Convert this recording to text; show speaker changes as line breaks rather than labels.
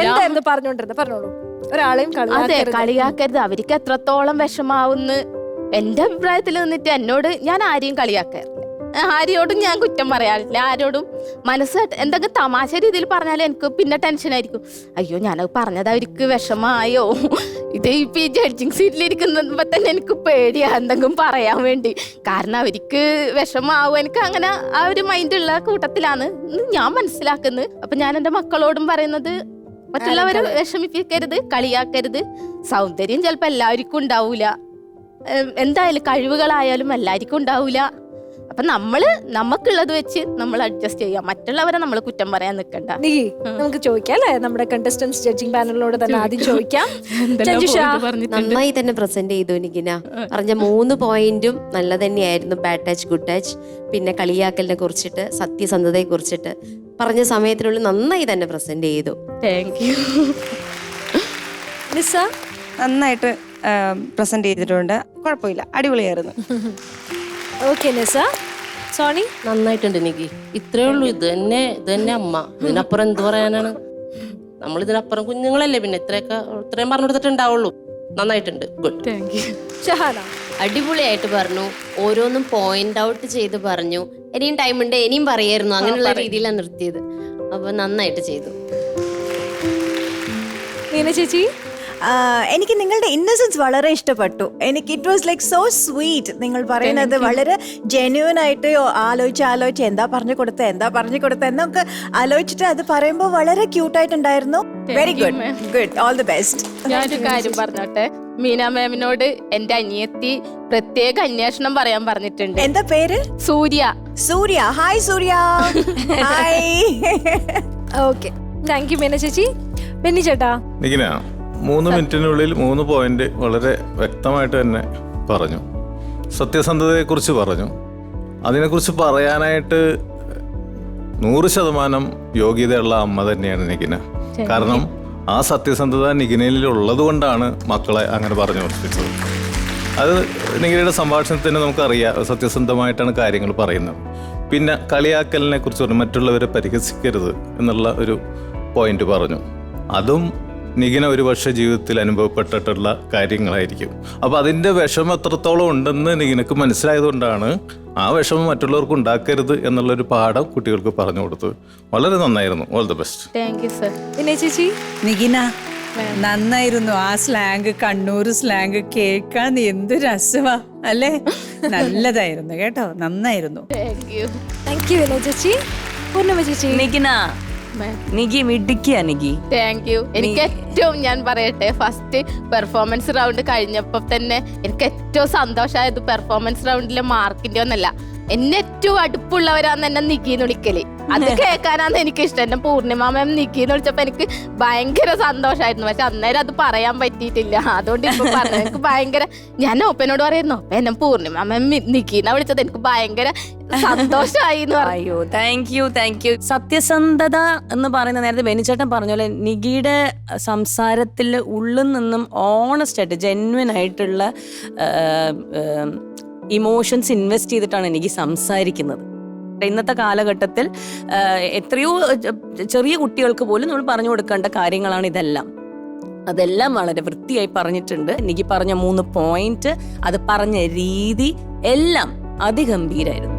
എന്തായിരുന്നു പറഞ്ഞോണ്ടിരുന്നത് പറഞ്ഞോളൂ. ഒരാളെയും
അതെ
കളിയാക്കരുത്.
അവർക്ക് എത്രത്തോളം വിഷമാവുന്ന്. എന്റെ അഭിപ്രായത്തിൽ നിന്നിട്ട് എന്നോട് ഞാൻ ആരെയും കളിയാക്കാറില്ല ആരോടും ഞാൻ കുറ്റം പറയാറില്ല. ആരോടും മനസ്സ് എന്തെങ്കിലും തമാശ രീതിയിൽ പറഞ്ഞാൽ എനിക്ക് പിന്നെ ടെൻഷൻ ആയിരിക്കും. അയ്യോ ഞാൻ പറഞ്ഞത് അവർക്ക് വിഷമായോ? ഇത് ഇപ്പൊ ഈ ജഡ്ജിങ് സീറ്റിലിരിക്കുന്നപ്പോ തന്നെ എനിക്ക് പേടിയാ എന്തെങ്കിലും പറയാൻ വേണ്ടി. കാരണം അവർക്ക് വിഷമാവും. എനിക്ക് അങ്ങനെ ആ ഒരു മൈൻഡുള്ള കൂട്ടത്തിലാണ് ഞാൻ മനസ്സിലാക്കുന്നത്. അപ്പൊ ഞാൻ എന്റെ മക്കളോടും പറയുന്നത് മറ്റുള്ളവരെ വിഷമിപ്പിക്കരുത് കളിയാക്കരുത്. സൗന്ദര്യം ചിലപ്പോൾ എല്ലാവർക്കും ഉണ്ടാവൂല. എന്തായാലും കഴിവുകളായാലും എല്ലാവർക്കും ഉണ്ടാവൂല. അപ്പൊ നമ്മൾ നമുക്കുള്ളത് വെച്ച് നമ്മൾ അഡ്ജസ്റ്റ് ചെയ്യാം. മറ്റുള്ളവരെ നമ്മൾ കുറ്റം പറയാൻ നിൽക്കണ്ട
നമുക്ക് ചോദിക്കാം അല്ലേ? നമ്മുടെ കണ്ടസ്റ്റൻസ് ജഡ്ജിങ് പാനലിനോട് തന്നെ ആദ്യം ചോദിക്കാം.
നന്നായി തന്നെ പ്രസന്റ് ചെയ്തു എനിക്കിന പറഞ്ഞ മൂന്ന് പോയിന്റും നല്ല തന്നെയായിരുന്നു. ബാഡ് ടച്ച് ഗുഡ് ടച്ച് പിന്നെ കളിയാക്കലിനെ കുറിച്ചിട്ട് സത്യസന്ധതയെ കുറിച്ചിട്ട്. പറഞ്ഞ സമയത്തിനുള്ളിൽ നന്നായി തന്നെ പ്രസന്റ് ചെയ്തു.
താങ്ക് യു
നിസ
നന്നായിട്ട് പ്രസന്റ് ചെയ്തിട്ടുണ്ട്. കുഴപ്പമില്ല. അടിപൊളിയായിരുന്നു.
ഓക്കെ നിസ സോണി
നന്നായിട്ടുണ്ട് എനിക്ക് ഇത്രേ ഉള്ളൂ. ഇത് തന്നെ ഇത് തന്നെ അമ്മ. ഇതിനപ്പുറം എന്ത് പറയാനാണ്? നമ്മൾ ഇതിനപ്പുറം കുഞ്ഞുങ്ങളല്ലേ പിന്നെ ഇത്രയൊക്കെ ഇത്രയും പറഞ്ഞു കൊടുത്തിട്ടുണ്ടാവുള്ളൂ. നന്നായിട്ടുണ്ട്. Good
thank you
Shahana?
അടിപൊളിയായിട്ട് പറഞ്ഞു. ഓരോന്നും പോയിന്റ് ഔട്ട് ചെയ്ത് പറഞ്ഞു. ഇനിയും ടൈം ഉണ്ട് ഇനിയും പറയായിരുന്നു. അങ്ങനെയുള്ള രീതിയിലാണ് നിർത്തിയത്. അപ്പൊ നന്നായിട്ട് ചെയ്തു.
ചേച്ചി
എനിക്ക് നിങ്ങളുടെ ഇന്നസെൻസ് വളരെ ഇഷ്ടപ്പെട്ടു. എനിക്ക് it was like so sweet നിങ്ങൾ പറയുന്നത് വളരെ ജെന്യൂൻ ആയിട്ട് ആലോചിച്ച് ആലോചിച്ച് എന്താ പറഞ്ഞു കൊടുത്ത എന്താ പറഞ്ഞു കൊടുത്ത എന്നൊക്കെ ആലോചിച്ചിട്ട് അത് പറയുമ്പോൾ വളരെ ക്യൂട്ടായിട്ടുണ്ടായിരുന്നു very good good all the best
ഞാനൊരു കാര്യം പറഞ്ഞോട്ടെ. മീന മാമിനോട് എന്റെ അനിയത്തി പ്രത്യേക അന്വേഷണം പറയാൻ പറഞ്ഞിട്ടുണ്ട്.
എന്താ പേര്?
Surya.
Surya. Hi Surya. Hi
okay thank you Meena ചേച്ചി. ബെന്നി ചേട്ടാ.
മൂന്ന് മിനിറ്റിനുള്ളിൽ മൂന്ന് പോയിന്റ് വളരെ വ്യക്തമായിട്ട് തന്നെ പറഞ്ഞു. സത്യസന്ധതയെക്കുറിച്ച് പറഞ്ഞു. അതിനെക്കുറിച്ച് പറയാനായിട്ട് നൂറ് ശതമാനം യോഗ്യതയുള്ള അമ്മ തന്നെയാണ് നിഖിന കാരണം ആ സത്യസന്ധത നിഖിനയിൽ ഉള്ളത് കൊണ്ടാണ് മക്കളെ അങ്ങനെ പറഞ്ഞു ഓർപ്പിച്ചത് അത് നിഖിനയുടെ സംഭാഷണത്തിന് നമുക്കറിയാം സത്യസന്ധമായിട്ടാണ് കാര്യങ്ങൾ പറയുന്നത്. പിന്നെ കളിയാക്കലിനെ കുറിച്ച് പറഞ്ഞു മറ്റുള്ളവരെ പരിഹസിക്കരുത് എന്നുള്ള ഒരു പോയിന്റ് പറഞ്ഞു. അതും നിഖിന വർഷ ജീവിതത്തിൽ അനുഭവപ്പെട്ടിട്ടുള്ള കാര്യങ്ങളായിരിക്കും. അപ്പോൾ അതിന്റെ വിഷമം എത്രത്തോളം ഉണ്ടെന്ന് നിഖിനക്ക് മനസ്സിലായതുകൊണ്ടാണ് ആ വിഷമം മറ്റുള്ളവർക്ക് ഉണ്ടാക്കരുത് എന്നുള്ളൊരു പാഠം കുട്ടികൾക്ക് പറഞ്ഞു കൊടുത്തത്. വളരെ നന്നായിരുന്നു. All the best
thank you sir
പിന്നെ ചേച്ചി?
നികിന നന്നായിരുന്നു. ആ സ്ലാങ് കണ്ണൂർ സ്ലാങ് കേൾക്കാൻ എന്ത് രസമാ അല്ലേ? നല്ലതായിരുന്നു കേട്ടോ. നന്നായിരുന്നു.
താങ്ക് യു
ചേച്ചി? പൂർണിമ ചേച്ചി.
നികിന നികി മിടുക്കിയ നികി.
താങ്ക് യു എനിക്ക് ഏറ്റവും ഞാൻ പറയട്ടെ ഫസ്റ്റ് പെർഫോമൻസ് റൗണ്ട് കഴിഞ്ഞപ്പോ തന്നെ എനിക്ക് ഏറ്റവും സന്തോഷമായത് പെർഫോമൻസ് റൗണ്ടിലെ മാർക്കിന്റെ ഒന്നല്ല. എന്നെ ഏറ്റവും അടുപ്പുള്ളവരാന്ന് എന്നെ നിക്കീന്ന് വിളിക്കൽ. അത് കേൾക്കാനാന്ന് എനിക്ക് ഇഷ്ടം എന്നെ പൂർണിമ മാം നിക്കീന്ന് വിളിച്ചപ്പോ എനിക്ക് ഭയങ്കര സന്തോഷമായിരുന്നു പക്ഷെ അന്നേരം അത് പറയാൻ പറ്റിയിട്ടില്ല. അതുകൊണ്ട് ഇപ്പൊ പറഞ്ഞു. എനിക്ക് ഭയങ്കര ഞാൻ ഓപ്പനോട് പറയുന്നു "ഒപ്പ എന്നെ പൂർണിമ മാം എന്നാ വിളിച്ചത്. എനിക്ക് ഭയങ്കര സന്തോഷമായി
അയ്യോ താങ്ക് യു താങ്ക് യു സത്യസന്ധത എന്ന് പറയുന്ന നേരത്തെ ബെനിച്ചേട്ടൻ പറഞ്ഞ പോലെ നികിയുടെ സംസാരത്തിൽ ഉള്ളിൽ നിന്നും ഓണസ്റ്റ് ആയിട്ട് ജെന്വിൻ ആയിട്ടുള്ള ഇമോഷൻസ് ഇൻവെസ്റ്റ് ചെയ്തിട്ടാണ് എനിക്ക് സംസാരിക്കുന്നത്. ഇന്നത്തെ കാലഘട്ടത്തിൽ എത്രയോ ചെറിയ കുട്ടികൾക്ക് പോലും നമ്മൾ പറഞ്ഞു കൊടുക്കേണ്ട കാര്യങ്ങളാണ് ഇതെല്ലാം. അതെല്ലാം വളരെ വൃത്തിയായി പറഞ്ഞിട്ടുണ്ട്. എനിക്ക് പറഞ്ഞ മൂന്ന് പോയിന്റ് അത് പറഞ്ഞ രീതി എല്ലാം അതിഗംഭീരായിരുന്നു.